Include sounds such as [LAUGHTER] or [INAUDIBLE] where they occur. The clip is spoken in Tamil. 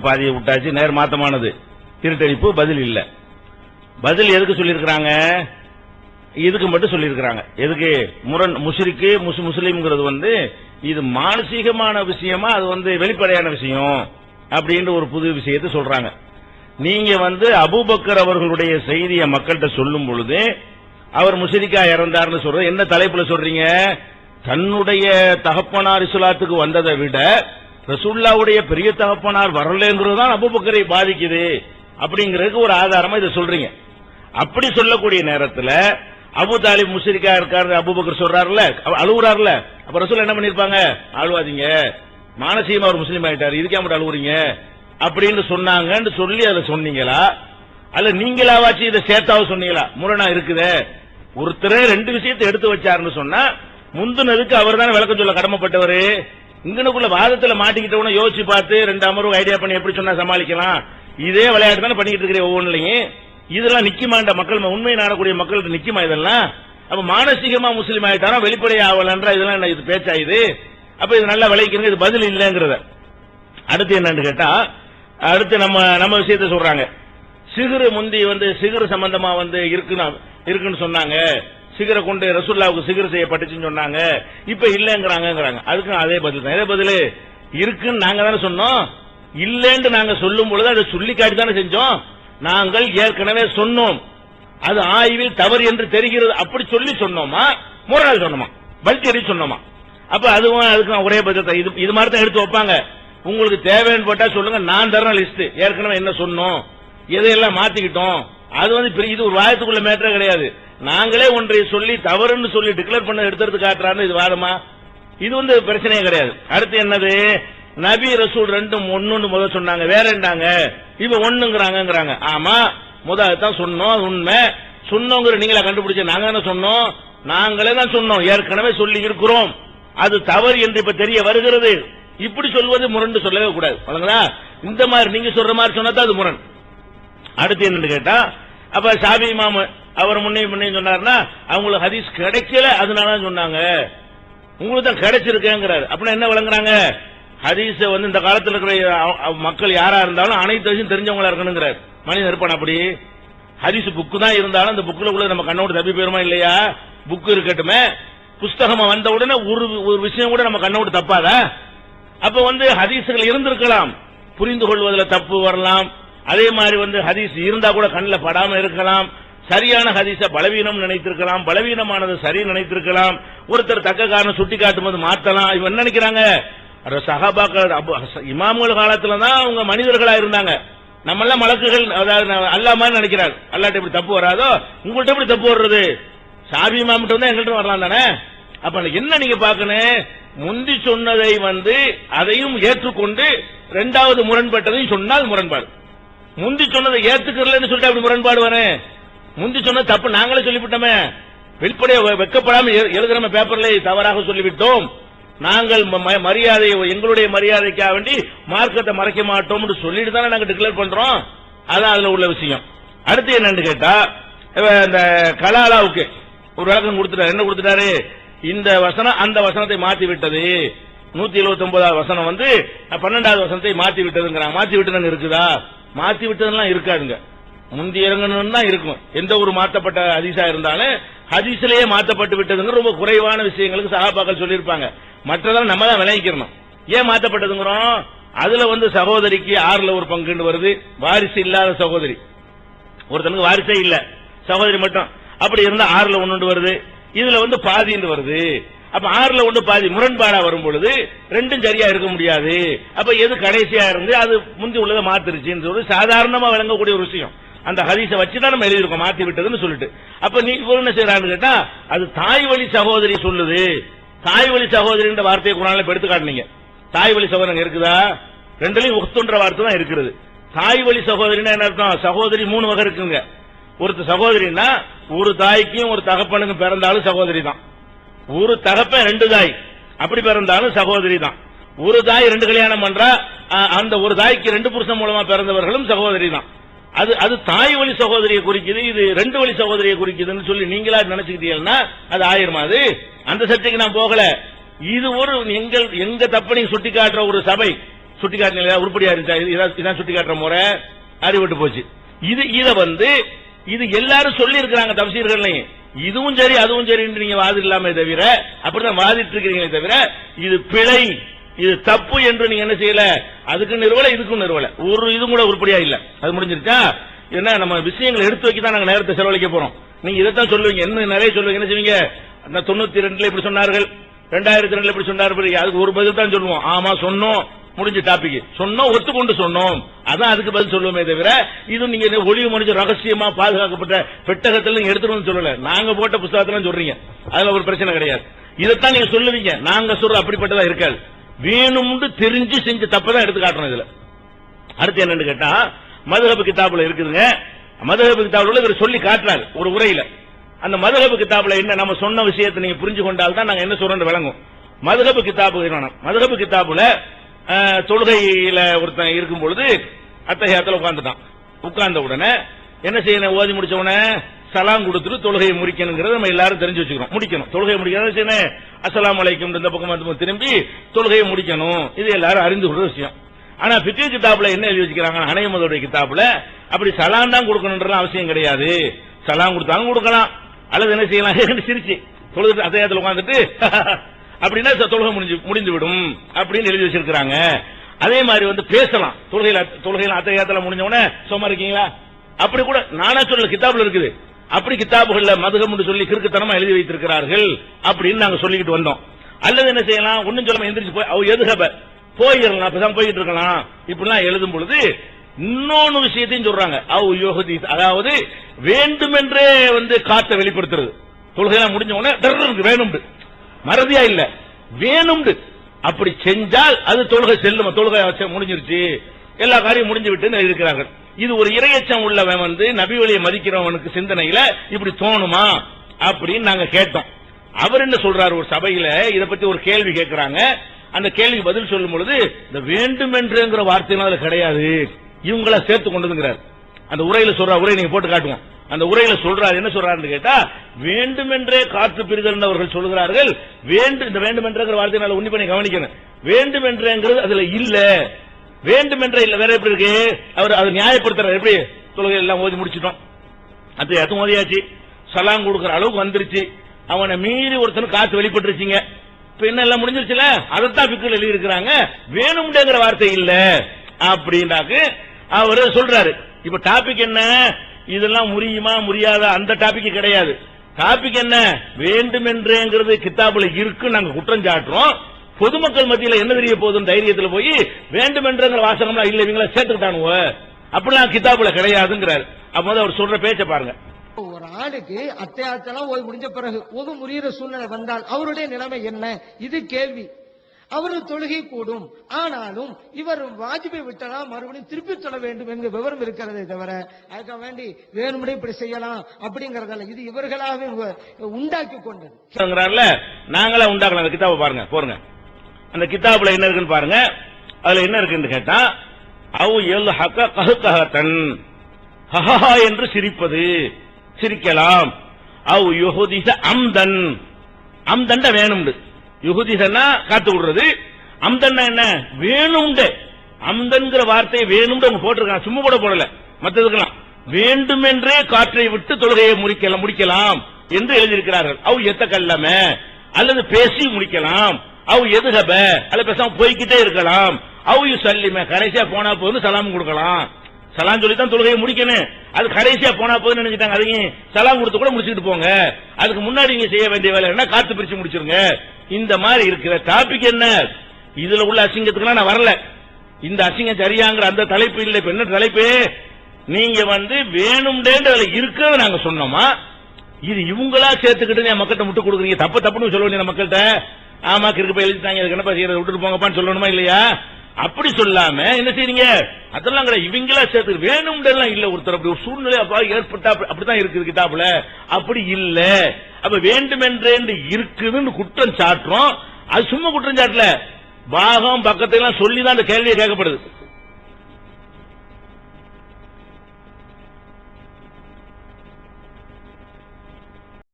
பாதியை விட்டாச்சு. நேர் மாத்தமானது. இருட்டடிப்பு பதில் இல்ல. பதில் எதுக்கு சொல்லியிருக்கிறாங்க? இதுக்கு மட்டும் சொல்லியிருக்கிறாங்க. எதுக்கு? முரண் முஸ்ரிக்கு முஸ் முஸ்லீம்ங்கிறது வந்து இது மானசீகமான விஷயமா அது வந்து வெளிப்படையான விஷயம் அப்படின்ற ஒரு புது விஷயத்தை சொல்றாங்க. நீங்க வந்து அபூபக்கர் அவர்களுடைய செய்தியை மக்கள்கிட்ட சொல்லும் பொழுது அவர் முஷரிக்கா இறந்தார்னு சொல்றது என்ன தலைப்புல சொல்றீங்க? தன்னுடைய தகப்பனார் இஸ்லாத்துக்கு வந்ததை விட ரசூல்லாவுடைய பெரிய தகப்பனார் வரலங்கிறது தான் அபூபக்கரை பாதிக்குது அப்படிங்கிறதுக்கு ஒரு ஆதாரமா இதை சொல்றீங்க. அப்படி சொல்லக்கூடிய நேரத்தில் அபு தாலிப் முஸ்ரிக்கா இருக்காரு அபுபக்கர் சொல்றாருல அவ- அப்ப ரசூல் என்ன பண்ணிருப்பாங்க அழுவாதீங்க. மானசீகமா ஒரு முஸ்லீம் ஆயிட்டாரு இதுக்கே மட்டும் அழுகுறீங்க அப்படின்னு சொன்னாங்கன்னு சொல்லி அதை சொன்னீங்களா? அல்ல நீங்களாவாச்சு இதை சேர்த்தாவது சொன்னீங்களா? முரணா இருக்குதே. ஒருத்தரே ரெண்டு விஷயத்தை எடுத்து வச்சாருன்னு சொன்னா முந்தினதுக்கு அவர் தானே விளக்கம் சொல்ல கடமைப்பட்டவரு? இங்கனுக்குள்ள வாதத்துல மாட்டிக்கிட்டவன யோசிச்சு பார்த்து ரெண்டு அமர்வு ஐடியா பண்ணி எப்படி சொன்னா சமாளிக்கலாம்? இதே விளையாட்டு தானே பண்ணிக்கிட்டு இருக்கிற ஒவ்வொன்றுலையும். இதெல்லாம் நிக்குமாண்ட மக்கள் உண்மை நாடக்கூடிய மக்களுக்கு நிக்குமா இதெல்லாம்? அப்ப மானசீகமா முஸ்லீம் ஆயிட்டாரா? வெளிப்படை ஆவலன்ற இதெல்லாம் என்ன இது பேச்சா இது? அப்ப இது நல்லா விளைக்கிறங்க இது பதில் இல்லைங்கிறத. அடுத்து என்னன்னு கேட்டா அடுத்து நம்ம நம்ம விஷயத்த சொல்றாங்க. சிகுறு முந்தி வந்து சிகுறு சம்பந்தமா வந்து இருக்குன்னு இருக்குன்னு சொன்னாங்க. சிகர கொண்டு ரசுல்லாவுக்கு சிகர செய்யப்பட்டுச்சுன்னு சொன்னாங்க. இப்ப இல்லங்கிறாங்கங்கறாங்க. அதுக்கும் அதே பதில் தான். எதே பதில்? இருக்குன்னு நாங்க தானே சொன்னோம். இல்லைன்னு நாங்க சொல்லும் பொழுது அதை சொல்லி காட்டி தானே செஞ்சோம். நாங்கள் ஏற்கனவே சொன்னோம். அது ஆய்வில் தவறு என்று தெரிகிறது. அப்படி சொல்லி சொன்னோமா? முரணால் சொன்னோமா? பல்டி எறி சொன்னோமா? அப்ப அதுவும் அதுக்கு ஒரே பதில் தான். இது இது மாதிரி தான் எடுத்து வைப்பாங்க. உங்களுக்கு தேவைன்னு போட்டா சொல்லுங்க. நான் தரேன் லிஸ்ட் ஏற்கனவே என்ன சொன்னோம்? எதையெல்லாம் மாத்திக்கிட்டோம்? அது வந்து இது ஒரு வாயத்துக்குள்ள மேட்டரே கிடையாது. நாங்களே ஒன்றை சொல்லி தவறுன்னு சொல்லி டிக்ளேர் பண்ண எடுத்துறது காட்டுறான்னு இது வாதமா? இது வந்து பிரச்சனையே கிடையாது. அடுத்து என்னது? நபி ரசூல் ரெண்டும் ஒன்னு முதல் சொன்னாங்க. வேற என்னங்க? இப்ப ஒண்ணுங்கிறாங்கிறாங்க ஆமா முதல் தான் சொன்னோம். உண்மை. சொன்னோங்கிற நீங்களா கண்டுபிடிச்ச நாங்க என்ன சொன்னோம்? நாங்களே தான் சொன்னோம். ஏற்கனவே சொல்லி இருக்கிறோம். அது தவறு என்று இப்ப தெரிய வருகிறது. இப்படி சொல்வது முரண்டு சொல்லவே கூடாது. இந்த மாதிரி நீங்க சொல்ற மாதிரி சொன்னா தான் அது முரண். அடுத்து என்னன்னு கேட்டா அப்ப ஷாபி இமாம் அவர் முன்னே முன்னே சொன்னார்னா அவங்களுக்கு ஹதீஸ் கிடைக்கல அதனால சொன்னாங்க. உங்களுக்கு தான் கிடைச்சிருக்கேங்கிறாரு. அப்படின்னா என்ன விளங்குறாங்க? ஹதீஸ வந்து இந்த காலத்தில் இருக்கிற மக்கள் யாரா இருந்தாலும் அனைத்து விஷயம் தெரிஞ்சவங்களா இருக்கணுங்கிறார். மனிதன் இருப்பான் அப்படி. ஹதீஸ் புக்கு தான் இருந்தாலும் அந்த புக்கில் உள்ள நம்ம கண்ணோடு தப்பி போயிருமா இல்லையா? புக்கு இருக்கட்டுமே. புஸ்தகம் வந்த உடனே ஒரு ஒரு விஷயம் கூட நம்ம கண்ணோடு தப்பாதா? அப்ப வந்து ஹதீசுகள் இருந்திருக்கலாம். புரிந்து கொள்வதில் தப்பு வரலாம். அதே மாதிரி வந்து ஹதீஸ் இருந்தா கூட கண்ணில் படாம இருக்கலாம். சரியான ஹதீஸ பலவீனம் நினைத்திருக்கலாம். பலவீனமானது சரி நினைத்திருக்கலாம். ஒருத்தர் தக்க காரணம் சுட்டி காட்டும் போது மாத்தலாம். இவன் நினைக்கிறாங்க? அட சஹாபாக்கள் அபு- இமாம்கள் காலத்துல தான் அவங்க மனிதர்களா இருந்தாங்க. நம்ம எல்லாம் மலக்குகள் அதாவது அல்லா மாதிரி நினைக்கிறாங்க அல்லாட்ட இப்படி தப்பு வராதோ? உங்கள்ட்ட எப்படி தப்பு வர்றது? சாபி இமாம்கிட்ட வந்து எங்கள்கிட்ட வரலாம் தானே? அப்ப என்ன நீங்க பார்க்கணும்? முந்தி சொன்னதை வந்து அதையும் ஏற்றுக்கொண்டு இரண்டாவது முரண்பட்டதையும் சொன்னால் முரண்பாடு. முந்தி சொன்னதை ஏத்துக்கறலன்னு சொல்லிட்டு அப்படி முரண்பாடு வரேன். முந்தி சொன்னது தப்பு நாங்களே சொல்லிவிட்டோமே. வெளிப்படையா வெ- வெட்கப்படாம எழுதுறம பேப்பர்ல தவறாக சொல்லிவிட்டோம். நாங்கள் ம- ம- மரியாதை எங்களுடைய மரியாதைக்காக வேண்டி மார்க்கத்தை மறைக்க மாட்டோம் சொல்லிட்டு தானே நாங்க டிக்ளேர் பண்றோம். அதான் அதுல உள்ள விஷயம். அடுத்து என்னன்னு கேட்டா இந்த கலாலாவுக்கு ஒரு விளக்கம் கொடுத்துட்டாரு. என்ன கொடுத்துட்டாரு? இந்த வசனம் அந்த வசனத்தை மாத்தி விட்டது நூத்தி எழுபத்தி ஒன்பதாவது வசனம் வந்து பன்னெண்டாவது வசனத்தை மாத்தி விட்டதுங்கிறாங்க மாத்தி விட்டு இருக்குதா? மாத்தி விட்டதெல்லாம் இருக்காதுங்க. முந்தி இறங்கணும்னா இருக்கும். எந்த ஒரு மாற்றப்பட்ட ஹதீஸா இருந்தாலும் ஹதீஸ்லயே மாற்றப்பட்டு விட்டதுங்க ரொம்ப குறைவான விஷயங்களுக்கு சகாபாக்கள் சொல்லியிருப்பாங்க. மற்றதெல்லாம் நம்ம தான் விளைவிக்கணும் ஏன் மாற்றப்பட்டதுங்கிறோம் அதுல வந்து சகோதரிக்கு ஆறுல ஒரு பங்குன்னு வருது. வாரிசு இல்லாத சகோதரி. ஒருத்தனுக்கு வாரிசே இல்ல. சகோதரி மட்டும். அப்படி இருந்தா ஆறுல ஒன்னு வருது. இதுல வந்து பாதின்னு வருது. அப்ப ஆறுல ஒண்ணு பாதி முரண்பாடா வரும் பொழுது ரெண்டும் சரியா இருக்க முடியாது. அப்ப எது கடைசியா இருந்து அது முந்தி உள்ளதை மாத்திருச்சுன்னு சொல்லி சாதாரணமா விளங்கக்கூடிய ஒரு விஷயம். அந்த ஹதீஸை வச்சுதான் நம்ம எழுதியிருக்கோம் மாத்தி விட்டதுன்னு சொல்லிட்டு. அப்ப நீ என்ன செய்யறான்னு கேட்டா அது தாய் வழி சகோதரி சொல்லுது. தாய் வழி சகோதரின்ற வார்த்தையை குரான்ல எடுத்து காட்டினீங்க. தாய் வழி சகோதரன் இருக்குதா? ரெண்டுலயும் உக்துன்ற வார்த்தை தான் இருக்கிறது தாய் வழி சகோதரின்னா என்ன அர்த்தம்? சகோதரி மூணு வகை இருக்குங்க. ஒருத்த சகோதரின்னா ஒரு தாய்க்கும் ஒரு தகப்பனுக்கும் பிறந்தாலும் சகோதரி தான். ஒரு தரப்பை ரெண்டு தாய். அப்படி பிறந்தாலும் சகோதரி தான். ஒரு தாய் ரெண்டு கல்யாணம் பண்றா அந்த ஒரு தாய்க்கு ரெண்டு புருஷன் மூலமா பிறந்தவர்களும் சகோதரி தான். அது அது தாய் வழி சகோதரியை குறிக்குது இது ரெண்டு வழி சகோதரியை குறிக்குதுன்னு சொல்லி நீங்களா நினைச்சுக்கிட்டீங்கன்னா அது ஆயிருமா அது. அந்த சர்ச்சைக்கு நான் போகல. இது ஒரு எங்கள் எங்க தப்ப சுட்டி காட்டுற ஒரு சபை. சுட்டி காட்டின உருப்படியா இருந்துச்சா? இது- இதான் சுட்டி காட்டுற முறை. அறிவிட்டு போச்சு. இது இத வந்து இது எல்லாரும் சொல்லி இருக்கிறாங்க தப்சீர்கள்லையும் இதுவும் சரி அதுவும் சரி நீங்க வாதி இல்லாம தவிர அப்படிதான் வாதிட்டு இருக்கிறீங்களே தவிர இது பிழை இது தப்பு என்று நீங்க என்ன செய்யல? அதுக்கு நிறுவல இதுக்கும் நிறுவல. ஒரு இதுவும் கூட உருப்படியா இல்ல. அது முடிஞ்சிருச்சா? என்ன நம்ம விஷயங்களை எடுத்து வைக்க தான் நாங்க நேரத்தை செலவழிக்க போறோம். நீங்க இதைத்தான் சொல்லுவீங்க. என்ன நிறைய சொல்லுவீங்க. என்ன செய்வீங்க? தொண்ணூத்தி ரெண்டுல இப்படி சொன்னார்கள். ரெண்டாயிரத்தி ரெண்டுல இப்படி சொன்னார்கள். அதுக்கு ஒரு பதில் தான் சொல்லுவோம். ஆமா சொன்னோம். முடிஞ்ச டாபிக் சொன்னோம் ஒத்துக்கொண்டு சொன்னோம். அதான் அதுக்கு பதில் சொல்லுவோமே தவிர இது நீங்க ஒளிவு முடிஞ்ச ரகசியமா பாதுகாக்கப்பட்ட பெட்டகத்தில் நீங்க எடுத்துட்டு சொல்லல. நாங்க போட்ட புத்தகத்துல சொல்றீங்க. அதுல ஒரு பிரச்சனை கிடையாது. இதைத்தான் நீங்க சொல்லுவீங்க. நாங்க சொல்ற அப்படிப்பட்டதா இருக்காது. வேணும்னு தெரிஞ்சு செஞ்ச தப்பதான் எடுத்து காட்டணும் இதுல. அடுத்து என்னன்னு கேட்டா மதுஹபு கிதாபுல இருக்குதுங்க. மதுஹபு கிதாபுல இவர் சொல்லி காட்டுறாரு ஒரு உரையில. அந்த மதுஹபு கிதாபுல என்ன நம்ம சொன்ன விஷயத்தை நீங்க புரிஞ்சு கொண்டால் தான் நாங்க என்ன சொல்றோம் விளங்கும். மதுஹபு கிதாபு வேணும். கிதாபுல தொழுகையில ஒருத்தன் இருக்கும் பொழுது அத்தகையத்துல உட்கார்ந்துட்டான். உட்கார்ந்த உடனே என்ன செய்யணும்? ஓதி முடிச்ச உடனே சலாம் கொடுத்துட்டு தொழுகையை முடிக்கணுங்கிறத நம்ம எல்லாரும் தெரிஞ்சு வச்சுக்கிறோம். முடிக்கணும். தொழுகையை முடிக்கணும் செய்யணும் அஸ்ஸலாமு அலைக்கும் இந்த பக்கம் வந்து திரும்பி தொழுகையை முடிக்கணும். இது எல்லாரும் அறிந்து கொள்ற விஷயம். ஆனா பிக்கு கிதாப்ல என்ன எழுதி வச்சுக்கிறாங்க அணையமதுடைய கிதாப்ல அப்படி சலாம் தான் கொடுக்கணும்ன்ற அவசியம் கிடையாது. சலாம் கொடுத்தாலும் கொடுக்கலாம். அல்லது என்ன செய்யலாம்? [LAUGHS] சிரிச்சு. தொழுது அதயத்தில் உட்காந்துட்டு [LAUGHS] அப்படின்னா தொழுகை முடிஞ்சு முடிந்துவிடும் அப்படின்னு எழுதி வச்சிருக்கிறாங்க. அதே மாதிரி வந்து பேசலாம். தொழுகையில தொழுகையில அத்தையாத்துல முடிஞ்ச சும்மா இருக்கீங்களா? அப்படி கூட நானா சொல்ல கிதாபுல இருக்குது. அப்படி கிதாபுகள்ல மதுகம் சொல்லி கிறுக்குத்தனமா எழுதி வைத்திருக்கிறார்கள் அப்படின்னு நாங்க சொல்லிக்கிட்டு வந்தோம். அல்லது என்ன செய்யலாம்? ஒன்னும் சொல்லாம எந்திரிச்சு போய் அவ எதுகப போயிடலாம். அப்பதான் போயிட்டு இருக்கலாம். இப்படிலாம் எழுதும் பொழுது இன்னொன்னு விஷயத்தையும் சொல்றாங்க. அவ் யோகதி அதாவது வேண்டுமென்றே வந்து காத்த வெளிப்படுத்துறது. தொழுகையெல்லாம் முடிஞ்ச உடனே டர்ருக்கு வேணும்னு. மறதியா இல்ல. வேணும் அப்படி செஞ்சால் அது தொழுகை செல்லும்? தொழுகை முடிஞ்சிருச்சு. எல்லா காரியம் முடிஞ்சு விட்டு இருக்கிறார்கள். இது ஒரு இரையச்சம் உள்ளவன் வந்து நபி வழியை மதிக்கிறவனுக்கு சிந்தனையில இப்படி தோணுமா? அப்படின்னு நாங்க கேட்டோம். அவர் என்ன சொல்றாரு ஒரு சபையில? இதை பத்தி ஒரு கேள்வி கேட்கிறாங்க. அந்த கேள்விக்கு பதில் சொல்லும் பொழுது இந்த வேண்டுமென்றுங்கிற என்றுங்கிற அதுல கிடையாது. இவங்கள சேர்த்து கொண்டதுங்கிறார். அந்த உரையில சொல்ற உரை நீங்க போட்டு காட்டுவோம். அந்த உரையில சொல்றாரு என்ன சொல்றாருன்னு கேட்டா வேண்டுமென்றே காற்று பிரிதல் அவர்கள் சொல்கிறார்கள் வேண்டும் இந்த வேண்டுமென்ற வார்த்தையை நான் உன்னி பண்ணி கவனிக்கணும். வேண்டுமென்றேங்கிறது அதுல இல்ல. வேண்டுமென்ற இல்ல. வேற எப்படி இருக்கு? அவர் அதை நியாயப்படுத்துறாரு. எப்படி? தொழுகை எல்லாம் ஓதி முடிச்சிட்டோம். அது அது மோதியாச்சு சலாம் கொடுக்குற அளவுக்கு வந்துருச்சு. அவனை மீறி ஒருத்தனுக்கு காத்து வெளிப்பட்டுருச்சிங்க. இப்ப என்ன எல்லாம் முடிஞ்சிருச்சுல? அதைத்தான் பிக்குள் எழுதி இருக்கிறாங்க வேணும்டேங்கிற வார்த்தை இல்ல. அப்படின்னாக்கு அவரு சொல்றாரு. இப்ப டாபிக் என்ன? இதெல்லாம் முடியுமா முடியாதா அந்த டாபிக் கிடையாது. டாபிக் என்ன? வேண்டுமென்றேங்கிறது கித்தாபுல இருக்கு நாங்க குற்றம் சாட்டுறோம். பொதுமக்கள் மத்தியில என்ன தெரிய போகுதுன்னு தைரியத்துல போய் வேண்டுமென்றங்கிற வாசகம்லாம் இல்ல இவங்கள சேர்த்துக்கிட்டானுவ? அப்படிலாம் கித்தாபுல கிடையாதுங்கிறாரு. அப்போ அவர் சொல்ற பேச்ச பாருங்க. ஒரு ஆளுக்கு அத்தையாத்தெல்லாம் ஓய்வு முடிஞ்ச பிறகு ஒது முறிகிற சூழ்நிலை வந்தால் அவருடைய நிலைமை என்ன? இது கேள்வி. அவர்கள் தொழுகை கூடும். ஆனாலும் இவர் வாஜிபை விட்டதா மறுபடியும் திருப்பி சொல்ல வேண்டும் என்கிற விவரம் இருக்கிறதே தவிர அதுக்காக வேண்டி வேணும்படி இப்படி செய்யலாம் அப்படிங்கறதல்ல. இது இவர்களாகவே உண்டாக்கி கொண்டது. நாங்களே உண்டாக்கலாம் அந்த கிதாபை பாருங்க போருங்க. அந்த கிதாபுல என்ன இருக்குன்னு பாருங்க. அதுல என்ன இருக்குன்னு கேட்டா அவு எல் ஹக்க கஹுக்கஹத்தன் ஹஹா என்று சிரிப்பது சிரிக்கலாம். அவு யுஹுதிச அம்தன். அம்தண்ட வேணும்னு. யுகுதிகள்னா காத்து விடுறது. அம்தன்னா என்ன? வேணும்டு அம்தன்கிற வார்த்தையை வேணும்னு அவங்க போட்டிருக்காங்க. சும்மா கூட போடல. மத்ததுக்கெல்லாம் வேண்டுமென்றே காற்றை விட்டு தொழுகையை முடிக்கலாம் முடிக்கலாம் என்று எழுதியிருக்கிறார்கள். அவ் எத்த கல்லம அல்லது பேசி முடிக்கலாம். அவ் எதுகப? அல்ல பேசாம போய்கிட்டே இருக்கலாம். அவ் யு சல்லிம கடைசியா போனா போதும் சலாம் கொடுக்கலாம். சலாம் சொல்லி தான் தொழுகையை முடிக்கணும். அது கடைசியா போனா போதும் நினைச்சிட்டாங்க. அதையும் சலாம் கொடுத்து கூட முடிச்சுட்டு போங்க. அதுக்கு முன்னாடி நீங்க செய்ய வேண்டிய வேலை என்ன காத்து பிரிச்சு முடிச்சிருங்க. இந்த மாதிரி இருக்கிற டாபிக் என்ன? இதுல உள்ள அசிங்கத்துக்குலாம் நான் வரல. இந்த அசிங்கம் சரியாங்கிற அந்த தலைப்பு இல்லை. இப்ப என்ன தலைப்பு? நீங்க வந்து வேணும்டேன்ற இருக்கிறத நாங்க சொன்னோமா? இது இவங்களா சேர்த்துக்கிட்டு என் மக்கள்கிட்ட முட்டு கொடுக்குறீங்க. தப்பு தப்புன்னு சொல்ல வேண்டிய மக்கள்கிட்ட. ஆமா கிருக்கு போய் எழுதிட்டாங்க. இதுக்கு என்னப்பா செய்யறது? விட்டுட்டு போங்கப்பான்னு சொல்லணுமா இல்லையா? அப்படி சொல்லாம என்ன செய்றீங்க? அதெல்லாம் கிடையாது இவங்களா சேர்த்து வேணும்ன்றெல்லாம் இல்ல ஒருத்தர். அப்படி ஒரு சூழ்நிலை ஏற்பட்டா அப்படிதான் அப்படித்தான் இருக்குது கிட்டாப்புல அப்படி இல்ல. அப்ப வேண்டுமென்றே இருக்குதுன்னு குற்றம் சாட்டுறோம். அது சும்மா குற்றம் சாட்டல. பாகம் பக்கத்தை எல்லாம் சொல்லி தான் அந்த கேள்வியை கேட்கப்படுது.